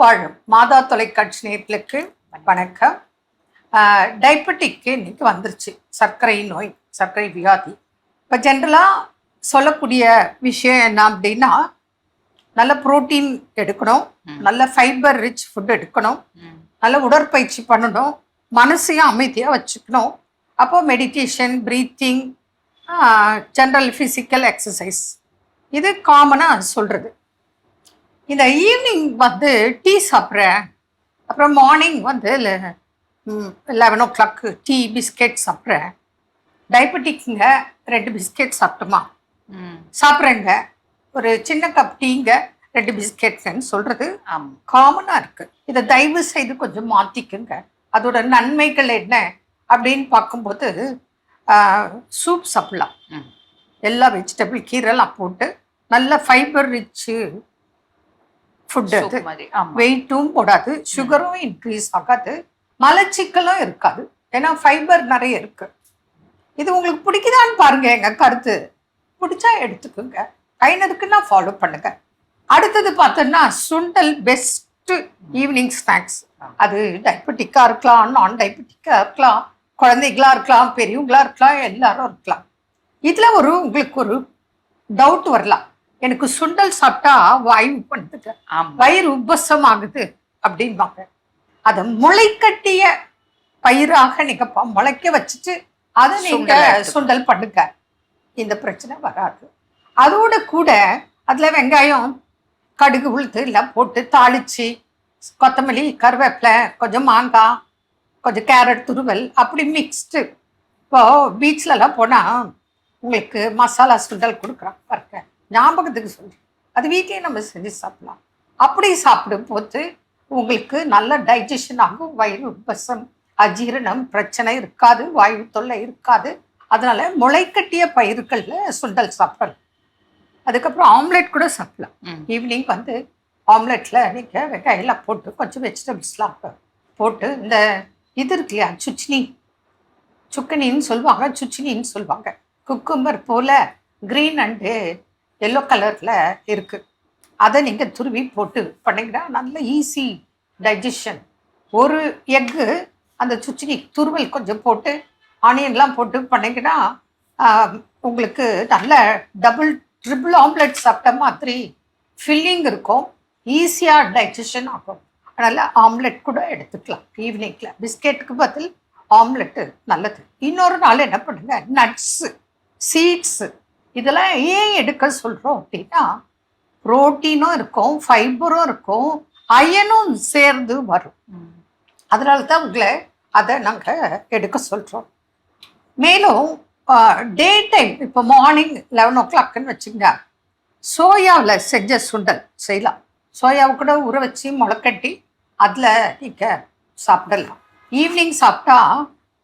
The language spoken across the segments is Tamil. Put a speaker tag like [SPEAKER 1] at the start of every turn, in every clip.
[SPEAKER 1] வாழும் மாதா தொலைக்காட்சி நேர்களுக்கு வணக்கம். டைபெட்டிக்கு இன்னைக்கு வந்துருச்சு. சர்க்கரை நோய் சர்க்கரை வியாதி. இப்போ ஜென்ரலாக சொல்லக்கூடிய விஷயம் என்ன அப்படின்னா நல்ல புரோட்டீன் எடுக்கணும் நல்ல ஃபைபர் ரிச் ஃபுட் எடுக்கணும் நல்ல உடற்பயிற்சி பண்ணணும் மனசையும் அமைதியாக வச்சுக்கணும். அப்போ meditation breathing general physical exercise இது காமனாக சொல்கிறது இந்த ஈவினிங் வந்து டீ சாப்பிட்றேன். அப்புறம் மார்னிங் வந்து eleven o'clock tea biscuit சாப்பிட்றேன். டயபெட்டிக்ங்க ரெண்டு பிஸ்கெட் சாப்பிட்டோமா? சாப்பிட்றேங்க. ஒரு சின்ன கப் டீங்க ரெண்டு பிஸ்கெட்ஸ்ன்னு சொல்கிறது காமனாக இருக்குது இதை தயவு செய்து கொஞ்சம் மாற்றிக்குங்க அதோட நன்மைகள் என்ன அப்படின்னு பார்க்கும்போது சூப் சாப்பிடலாம்.
[SPEAKER 2] ம்.
[SPEAKER 1] எல்லா வெஜிடபிள் கீரைலாம் போட்டு நல்ல ஃபைபர் ரிச்சு ஃபுட் அது வெயிட்டும் போடாது சுகரும் இன்க்ரீஸ் ஆகாது. மலச்சிக்கலும் இருக்காது. ஏன்னா ஃபைபர் நிறைய இருக்கு. இது உங்களுக்கு பிடிக்குதான்னு பாருங்க எங்க கருத்து. பிடிச்சா எடுத்துக்கோங்க. கைனதுக்குன்னா ஃபாலோ பண்ணுங்க. அடுத்தது பார்த்தோன்னா சுண்டல் பெஸ்ட் ஈவினிங் ஸ்நாக்ஸ் அது டயபெட்டிக்காக இருக்கலாம் நான் டயபெட்டிக்காக இருக்கலாம் குழந்தைகளா இருக்கலாம் பெரியவங்களா இருக்கலாம் எல்லாரும் இருக்கலாம். இதில் ஒரு உங்களுக்கு ஒரு டவுட் வரலாம். எனக்கு சுண்டல் சாப்பிட்டா வாயு பண்ணுதுங்க
[SPEAKER 2] ஆமாம்
[SPEAKER 1] வயிறு உப்பசம் ஆகுது அப்படின்பாங்க அதை முளைக்கட்டிய பயிராக நீங்க முளைக்க வச்சுட்டு அதை நீங்க.
[SPEAKER 2] சுண்டல்
[SPEAKER 1] பண்ணுங்க. இந்த பிரச்சனை வராது. அதோட கூட அதுல வெங்காயம் கடுகு உளுத்து எல்லாம் போட்டு தாளிச்சு கொத்தமல்லி கருவேப்பிலை கொஞ்சம் மாங்காய் கொஞ்சம் கேரட் துருவல் அப்படி மிக்ஸ்டு இப்போ பீச்லலாம் போனால் உங்களுக்கு மசாலா சுண்டல் கொடுக்குறாங்க பாருங்க. ஞாபகத்துக்கு சொல்றேன் அது வீட்லயே நம்ம செஞ்சு சாப்பிடலாம். அப்படி சாப்பிடும்போது உங்களுக்கு நல்ல டைஜஷன் ஆகும். வயிறு உப்பசம் அஜீரணம் பிரச்சனை இருக்காது வாயு தொல்லை இருக்காது. அதனால முளைக்கட்டிய பயிர்கள்ல சுண்டல் சாப்பிடலாம். அதுக்கப்புறம் ஆம்லெட் கூட சாப்பிடலாம். ஈவினிங் வந்து ஆம்லெட்ல நீங்க வெங்காயம்லாம் போட்டு கொஞ்சம் வெஜிடபிள்ஸ்லாம் போட்டு இந்த இது இருக்கு இல்லையா சுச்சினி. சுக்கனின்னு சொல்லுவாங்க சுச்சினின்னு சொல்லுவாங்க. குக்கும்பர் போல க்ரீன் அண்டு எல்லோ கலரில் இருக்குது அதை நீங்கள் துருவி போட்டு பண்ணிங்கன்னா நல்ல ஈஸி டைஜஷன் ஒரு எக்கு அந்த சுச்சினி துருவல் கொஞ்சம் போட்டு ஆனியன்லாம் போட்டு பண்ணிங்கன்னா உங்களுக்கு நல்ல டபுள் ட்ரிபிள் ஆம்லெட் சாப்பிட்ட மாதிரி ஃபில்லிங் இருக்கும். ஈஸியாக டைஜஷன் ஆகும். அதனால் ஆம்லெட் கூட எடுத்துக்கலாம். ஈவினிங்கில் பிஸ்கெட்டுக்கு பதில் ஆம்லெட்டு நல்லது. இன்னொரு நாள் என்ன பண்ணுங்கள் நட்ஸு சீட்ஸு இதெல்லாம் ஏன் எடுக்க சொல்கிறோம் அப்படின்னா புரோட்டீனும் இருக்கும் ஃபைபரும் இருக்கும் அயனும் சேர்ந்து வரும். அதனால தான் உங்களை அதை நாங்கள் எடுக்க சொல்கிறோம் மேலும் டே டைம் இப்போ மார்னிங் லெவன் ஓ கிளாக்னு வச்சுங்க சோயாவில் செஞ்ச சுண்டல் செய்யலாம். சோயாவை கூட ஊற வச்சு முளைக்கட்டி அதில் நீங்கள் சாப்பிடலாம். ஈவினிங் சாப்பிட்டா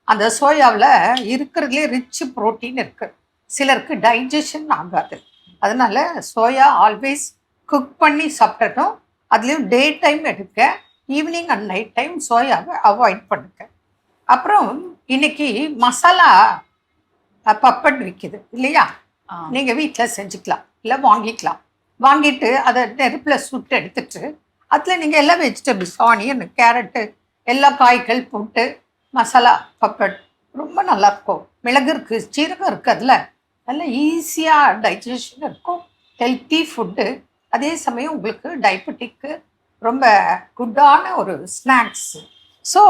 [SPEAKER 1] அந்த சோயாவில் இருக்கிறதுலே ரிச்சு புரோட்டீன் இருக்குது சிலருக்கு டைஜஷன் ஆகாது. அதனால சோயா ஆல்வேஸ் குக் பண்ணி சாப்பிடணும் அதுலேயும் டே டைம் எடுக்க ஈவினிங் அண்ட் நைட் டைம் சோயாவை அவாய்ட் பண்ணுங்க. அப்புறம் இன்னைக்கு மசாலா பப்பட் விற்கிது இல்லையா?
[SPEAKER 2] ஆ.
[SPEAKER 1] நீங்க வீட்டில் செஞ்சுக்கலாம் இல்லை வாங்கிக்கலாம். வாங்கிட்டு அதை நெருப்பில் சுட்டு எடுத்துட்டு அதில் நீங்கள் எல்லா வெஜிடபிள்ஸ் ஆனியன் கேரட்டு எல்லா காய்கள் போட்டு மசாலா பப்பட் ரொம்ப நல்லா இருக்கும். மிளகு இருக்கு சீரகம் இருக்கு அதில். நல்ல ஈஸியாக டைஜஷன் இருக்கும். ஹெல்த்தி ஃபுட்டு அதே சமயம் உங்களுக்கு டயபெட்டிக்கு ரொம்ப குட்டான ஒரு ஸ்நாக்ஸ் ஸோ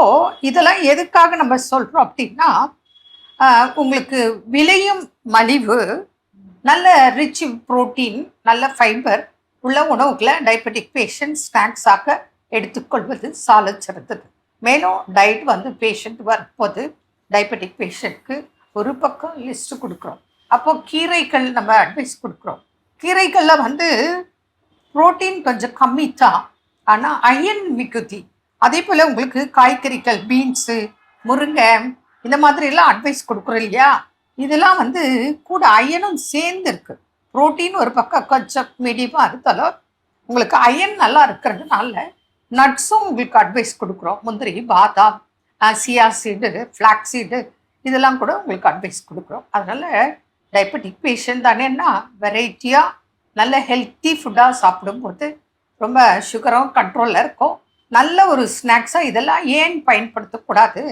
[SPEAKER 1] இதெல்லாம் எதுக்காக நம்ம சொல்கிறோம் அப்படின்னா உங்களுக்கு விலையும் மலிவு நல்ல ரிச் புரோட்டீன் நல்ல ஃபைபர் உள்ள உணவுகளை டயபெட்டிக் பேஷண்ட் ஸ்நாக்ஸாக எடுத்துக்கொள்வது சால சிறந்தது. மேலும் டயட் வந்து பேஷண்ட் வரும்போது டயபெட்டிக் பேஷண்ட்க்கு ஒரு பக்கம் லிஸ்ட்டு கொடுக்குறோம். அப்போ கீரைகள் நம்ம அட்வைஸ் கொடுக்குறோம். கீரைகளில் வந்து புரோட்டீன் கொஞ்சம் கம்மி தான் ஆனால் அயன் மிகுதி அதே போல் உங்களுக்கு காய்கறிகள் பீன்ஸு முருங்கை இந்த மாதிரிலாம் அட்வைஸ் கொடுக்குறோம் இல்லையா? இதெல்லாம் வந்து கூட அயனும் சேர்ந்து இருக்கு. புரோட்டீன் ஒரு பக்கம் கொஞ்சம் மீடியமாக இருந்தாலும் உங்களுக்கு அயன் நல்லா இருக்கிறதுனால நட்ஸும் உங்களுக்கு அட்வைஸ் கொடுக்குறோம். முந்திரி பாதாம் சியா சீடு ஃப்ளாக் சீடு இதெல்லாம் கூட உங்களுக்கு அட்வைஸ் கொடுக்குறோம். அதனால் டயபெட்டிக் பேஷண்ட் தானேன்னா வெரைட்டியாக நல்ல ஹெல்த்தி ஃபுட்டாக சாப்பிடும்போது ரொம்ப சுகரும் கண்ட்ரோலில் இருக்கும். நல்ல ஒரு ஸ்நாக்ஸாக இதெல்லாம் ஏன் பயன்படுத்தக்கூடாது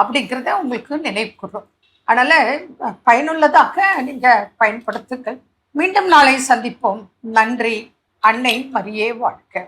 [SPEAKER 1] அப்படிங்கிறத உங்களுக்கு நினைவு கூறும் அதனால் பயனுள்ளதாக நீங்கள் பயன்படுத்துங்கள். மீண்டும் நாளை சந்திப்போம். நன்றி. அன்னை மரியே வாழ்க்கை